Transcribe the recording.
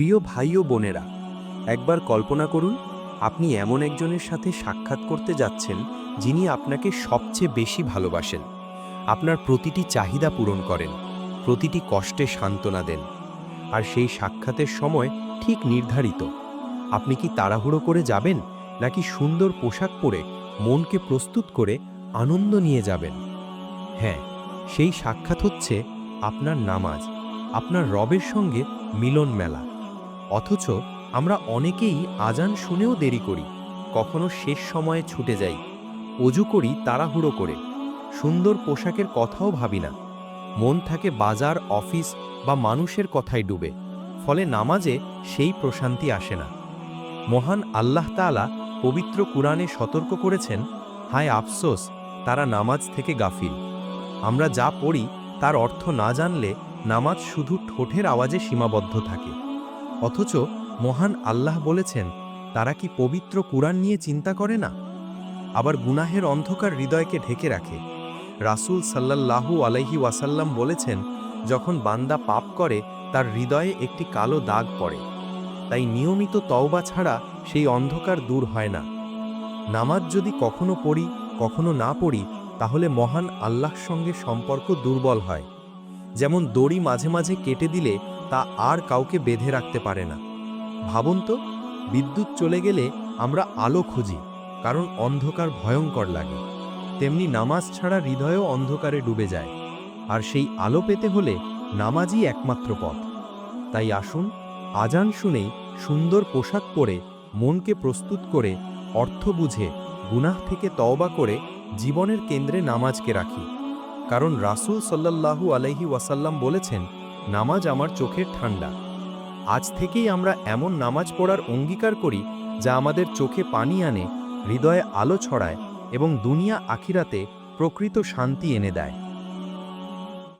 প্রিয় ভাই ও বোনেরা, একবার কল্পনা করুন, আপনি এমন একজনের সাথে সাক্ষাৎ করতে যাচ্ছেন যিনি আপনাকে সবচেয়ে বেশি ভালোবাসেন। আপনার প্রতিটি চাহিদা পূরণ করেন, প্রতিটি কষ্টে সান্ত্বনা দেন, আর সেই সাক্ষাতের সময় ঠিক নির্ধারিত। আপনি কি তাড়াহুড়ো করে যাবেন, নাকি সুন্দর পোশাক পরে, মনকে প্রস্তুত করে আনন্দ নিয়ে যাবেন? হ্যাঁ সেই সাক্ষাৎ হচ্ছে আপনার নামাজ, আপনার রবের সঙ্গে মিলন মেলা। অথচ আমরা অনেকেই আজান শুনেও দেরি করি, কখনো শেষ সময়ে ছুটে যাই, অজু করি তাড়াহুড়ো করে, সুন্দর পোশাকের কথাও ভাবি না, মন থাকে বাজার, অফিস বা মানুষের কথায় ডুবে, ফলে নামাজে সেই প্রশান্তি আসে না। মহান আল্লাহ তাআলা পবিত্র কুরআনে সতর্ক করেছেন, হায় আফসোস, তারা নামাজ থেকে গাফিল। আমরা যা পড়ি তার অর্থ না জানলে নামাজ শুধু ঠোঁটের আওয়াজে সীমাবদ্ধ থাকে। অথচ মহান আল্লাহ বলেছেন, তারা কি পবিত্র কুরআন নিয়ে চিন্তা করে না? আবার গুনাহের অন্ধকার হৃদয়কে ঢেকে রাখে। রাসূল সাল্লাল্লাহু আলাইহি ওয়াসাল্লাম বলেছেন, যখন বান্দা পাপ করে, তার হৃদয়ে একটি কালো দাগ পড়ে। তাই নিয়মিত তওবা ছাড়া সেই অন্ধকার দূর হয় না। নামাজ যদি কখনো পড়ি, কখনো না পড়ি, তাহলে মহান আল্লাহর সঙ্গে সম্পর্ক দুর্বল হয়। যেমন দড়ি মাঝে মাঝে কেটে দিলে তা আর কাউকে বেঁধে রাখতে পারে না। ভাবুন তো, বিদ্যুৎ চলে গেলে আমরা আলো খুঁজি, কারণ অন্ধকার ভয়ঙ্কর লাগে। তেমনি নামাজ ছাড়া হৃদয়ও অন্ধকারে ডুবে যায়। আর সেই আলো পেতে হলে নামাজই একমাত্র পথ। তাই আসুন, আজান শুনেই সুন্দর পোশাক পরে মনকে প্রস্তুত করে অর্থ বুঝে, গুনাহ থেকে তওবা করে জীবনের কেন্দ্রে নামাজকে রাখি। কারণ রাসূল সাল্লাল্লাহু আলাইহি ওয়াসাল্লাম বলেছেন নামাজ আমার চোখের ঠান্ডা। আজ থেকেই আমরা এমন নামাজ পড়ার অঙ্গীকার করি, যা আমাদের চোখে পানি আনে, হৃদয়ে আলো ছড়ায় এবং দুনিয়া আখিরাতে প্রকৃত শান্তি এনে দেয়।